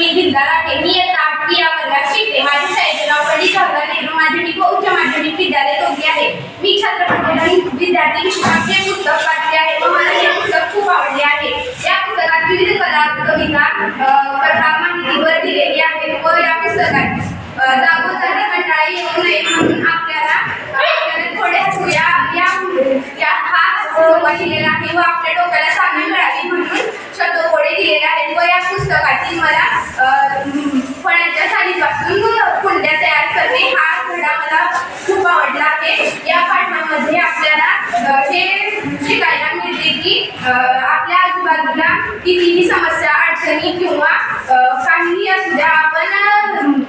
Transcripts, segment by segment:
मी दिलदार आहे. मी इयत्ता आठवी या वर्गात शिकते माझ्या शाळेचे नाव पंडित जवाहरलाल नेहरू माध्यमिक व उच्च माध्यमिक विद्यालय तोंडी आहे. मी छत्रपती विद्यार्थी विश्वास हे पुस्तक वाचले आहे व मला हे पुस्तक खूप आवडले आहे. या पुस्तकात विविध पदार्थ कविता कथा माहितीवर दिलेली आहे व या पुस्तकात जागोजागी कंटाळा येऊ नये म्हणून आपल्याला आपल्याला थोडे हसूया या या हा दिलेला आहे व आपल्या डोक्याला चांगली मिळावी म्हणून शतकोडे दिलेले आहेत व या पुस्तकातील मला अ, फळांच्या सालीपासून कुंड्या तयार करणे हा धडा मला खूप आवडला आहे या पाठामध्ये आपल्याला अ, हे शिकायला मिळते की अ, आपल्या आजूबाजूला कितीही समस्या अडचणी किंवा काहीही असू द्या आपण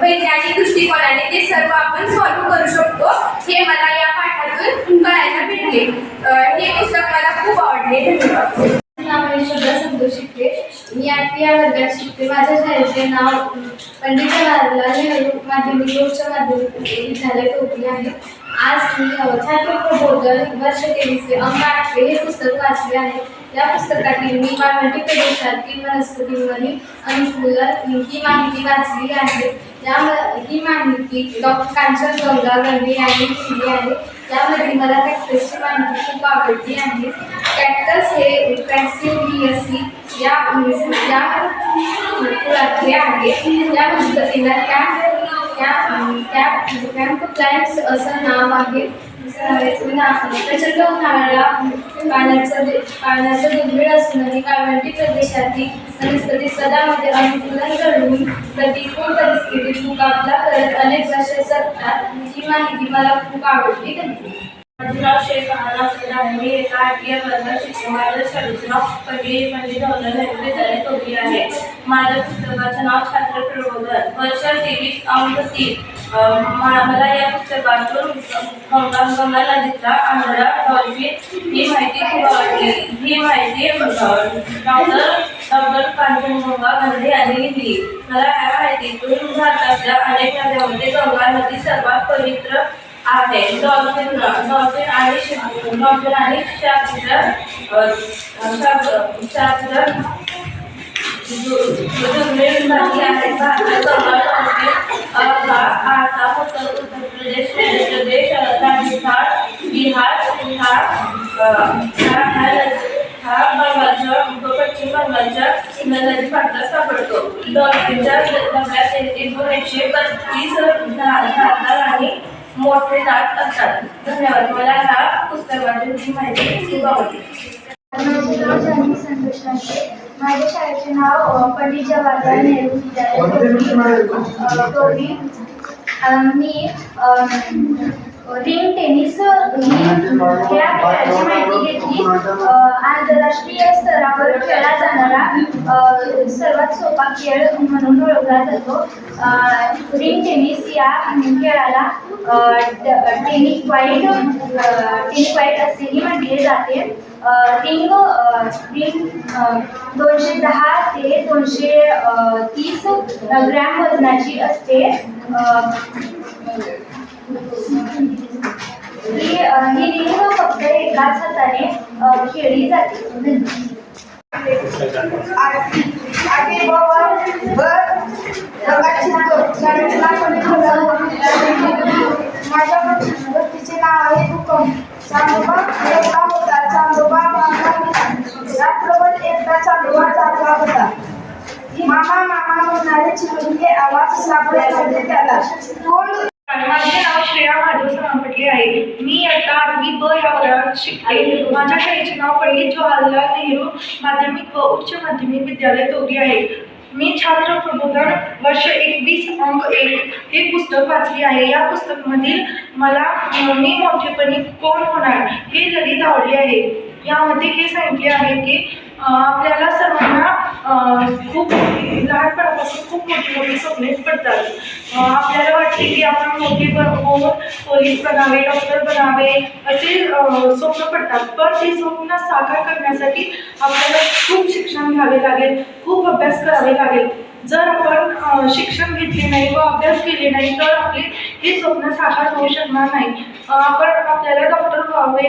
वैज्ञानिक दृष्टिकोनाने ते सर्व आपण सॉल्व्ह करू शकतो. हे मला या पाठातून कळायला भेटले. हे पुस्तक मला खूप आवडले. धन्यवाद. संतोष मी आठवी या वर्गात शिकते. माझ्या शाळेचे नाव पंडित जवाहरलाल नेहरू माध्यमिक उच्च माध्यमिक विद्यालय टोकली आहे. आज मी अं, छात्र प्रबोधन वर्ष तेवीसचे अंक आठवे हे पुस्तक वाचले आहे. या पुस्तकातील मी वाळवंटी म्हणजे प्रदेशातील वनस्पतींवरील अनुकूलन ही माहिती वाचली आहे. या ही माहिती डॉक्टर कांचन गंगा गंगे यांनी दिली आहे. त्यामध्ये मला कॅक्टसची माहिती खूप आवडली आहे. कॅक्टस हे पॅसिव्हियसी या या कुळातले आहे या पुस्तकाला त्या त्या त्या कॅम्प क्लाइम्स असं नाव आहे. उन्हा म्हणजे प्रचंड उन्हाळ्याला पाण्याचं दे- पाण्याचं दुर्मिळ असूनही काळवंटी प्रदेशातील वनस्पती सदामध्ये अनुकूलन घडवून प्रतिकूल परिस्थितीत मुकाबला करत अनेक वर्षे जगतात. ही माहिती मला खूप आवडली. धन्यवाद शेख महाराज यांनी एका आठव्या वर्गात शिकते माझ्या शाळेचे म्हणजे पंडित पंडित जवाहरलाल आहे. माझ्या पुस्तकाचं नाव छात्र प्रबोधन. वर्ष तेवीस अंक तीन. मला या पुस्तकातून गंगा गंगा नदीचा आंधळा डॉल्फिन ही माहिती खूप आवडली. ही माहिती डॉक्टर डॉक्टर कांचन गंगा गांधी यांनी दिली. मला या माहितीतून भारतातल्या अनेक नद्यांमध्ये गंगा नदी सर्वात पवित्र आहे. डॉल्फिन डॉल्फिन आणि श- डॉल्फिन आणि शास्त्र अ, शास्त्र शास्त्र. दु- दुर्मिळ झाली आहे. भारतात उत्तर उत्तर प्रदेश मध्य प्रदेश राजस्थान बिहार बिहार हा नदी- हा बंगालच्या पश्चिम बंगालच्या नदी पात्रात सापडतो. डॉल्फिनच्या डब्यात एकूण एकशे बत्तीस भारतात आणि मोठे दात असतात. धन्यवाद. मला ह्या पुस्तकातून ही माहिती खूप आवडली. माझ्या शाळेचे नाव पंडित जवाहरलाल नेहरू विद्यालय मी अ, रिंग टेनिस ही या खेळाची माहिती घेतली. आंतरराष्ट्रीय स्तरावर खेळला जाणारा सर्वात सोपा खेळ म्हणून ओळखला जातो. रिंग टेनिस या खेळाला ट- टेनिस वाईट टेनिस वाईट असेही म्हटले जाते. रिंग रिंग दोनशे दहा ते दोनशे तीस ग्रॅम वजनाची असते. ही अ, ही रिंग फक्त एकाच हाताने अ, खेळली जाते धन्यवाद. माझ्या व्यक्तीचे नाव आहे हुकम चांदोबा एकटा होता चांदोबा मामा रात्रभर एकटा चांदोबा जागला होता मामा मामा म्हणाले चिमणीचे आवाज सापडत त्याला कोण माझे नाव श्रेया माधव सोनापटले आहे मी इयत्ता आठवी ब या आहे माझ्या शाळेचे नाव पंडित जवाहरलाल नेहरू माध्यमिक व उच्च माध्यमिक विद्यालय तोगी आहे मी छात्र प्रबोधन वर्ष एकवीस अंक एक हे पुस्तक वाचले आहे. या पुस्तकामधील मला मी मोठेपणी कोण होणार हे ललित आवडले आहे. यामध्ये हे सांगितले आहे की आपल्याला सर्वांना खूप मोठी लहानपणापासून खूप मोठी मोठी स्वप्ने पडतात. आपल्याला वाटते की आपण मोठी होऊन पोलीस बनावे डॉक्टर बनावे असे स्वप्न पडतात. पण ते स्वप्न साकार करण्यासाठी आपल्याला खूप शिक्षण घ्यावे लागेल खूप अभ्यास करावे लागेल. जर आपण शिक्षण घेतले नाही व अभ्यास केले नाही तर आपले हे स्वप्न साकार होऊ शकणार नाही. आपण आपल्याला डॉक्टर व्हावे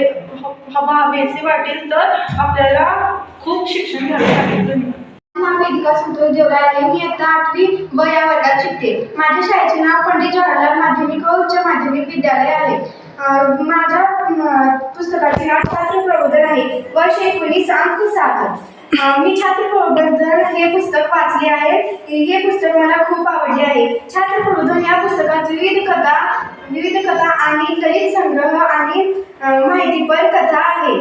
हवं हवे असे वाटेल तर आपल्याला खूप शिक्षण घ्यावे लागेल. धन्यवाद संतोष देवरा मी आता आठवी ब या वर्गात शिकते. माझ्या शाळेचे नाव पंडित जवाहरलाल माध्यमिक व उच्च माध्यमिक विद्यालय आहे. माझ्या पुस्तकाचे नाव छात्र प्रबोधन आहे. वर्ष एकोणीस अंक सात. मी छात्र प्रबोधन हे पुस्तक वाचले आहे. हे पुस्तक मला खूप आवडले आहे. छात्र प्रबोधन या पुस्तकात विविध कथा विविध कथा आणि ललित संग्रह आणि माहितीपर कथा आहे.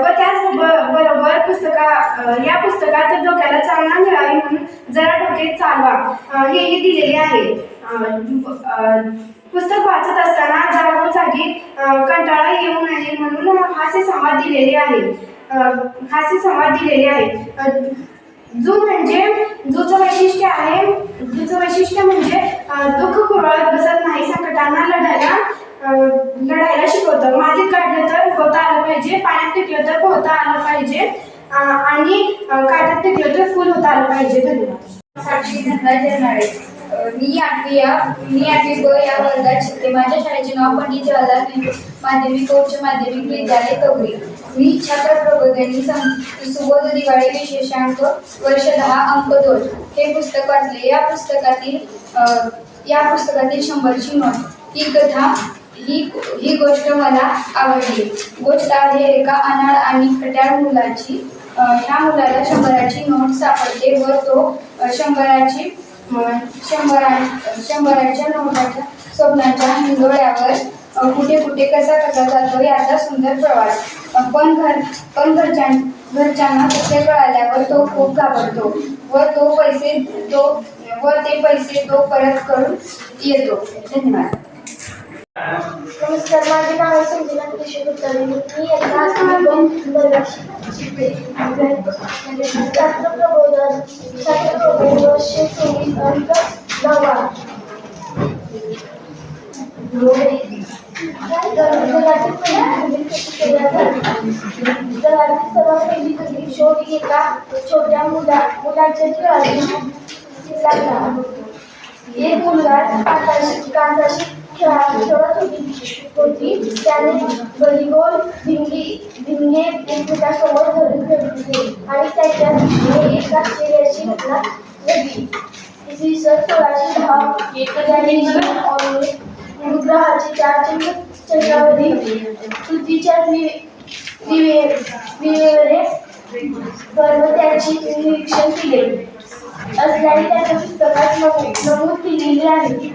व त्याच बरोबर पुस्तका या पुस्तकात डोक्याला चालना मिळावी म्हणून जरा डोके चालवा. हेही दिलेले आहे. पुस्तक वाचत असताना जागोजागी कंटाळा येऊ नये म्हणून हास्य संवाद दिलेले आहे. हास्य संवाद दिलेले आहे. जू म्हणजे जूचं वैशिष्ट्य आहे जूचं वैशिष्ट्य म्हणजे दुःख कुरळत बसत नाही संकटांना लढायला लढायला शिकवतं. मातीत काढलं तर पोहता आलं पाहिजे पाण्यात पिकलं तर पोहता आलं पाहिजे. आणि काटात काट्यात टिकलं तर फुल होता आलं पाहिजे धन्यवाद साक्षी धनराज जरनाळे मी आठवी या मी आठवी ब या वर्गात शिकते. माझ्या शाळेचे नाव पंडित जवाहरलाल नेहरू माध्यमिक उच्च माध्यमिक विद्यालय कवरी मी छात्र प्रबोधनी सं सुबोध दिवाळी विशेषांक वर्ष दहा अंक दोन. हे पुस्तक वाचले. या पुस्तकातील या पुस्तकातील शंभरची नोट ही कथा ही ही गोष्ट मला आवडली. गोष्ट आहे एका अनाड आणि खट्याळ मुलाची. ह्या मुलाला शंभराची नोट सापडते व तो शंभराची शंभरा शंभराच्या नोटाच्या स्वप्नाच्या हिंदोळ्यावर कुठे कुठे कसा कसा जातो याचा सुंदर प्रवास. पण घर पण घरच्यां घरच्यांना कुठे कळाल्यावर तो खूप घाबरतो. व तो पैसे तो व ते पैसे तो परत करून येतो. धन्यवाद. नमस्कार माझे नाव आहे संजना कृषी कुलकर्णी मी आता आठवी वर्गात चोवीस अंक नवा जगातील सर्वात पहिली कधी शोध एका छोट्या मुला मुलाच्या खेळातून लागला एक मुलगा काचाशी काचाशी खेळा त्याने गलिगोल भिंगी भिंगे एकमेकासमोर धरून ठेवले आणि त्याच्या एक अशी घटना घडली. इसवी सन सोळाशे दहा त्याने गुरुग्रहाची चार चंद्र चंद्रावधी पृथ्वीच्या द्वि- दिवे दिवेवरे पर्वताची निरीक्षण केले. असल्याने त्याच्या पुस्तकात नमूद नमूद केलेले आहे.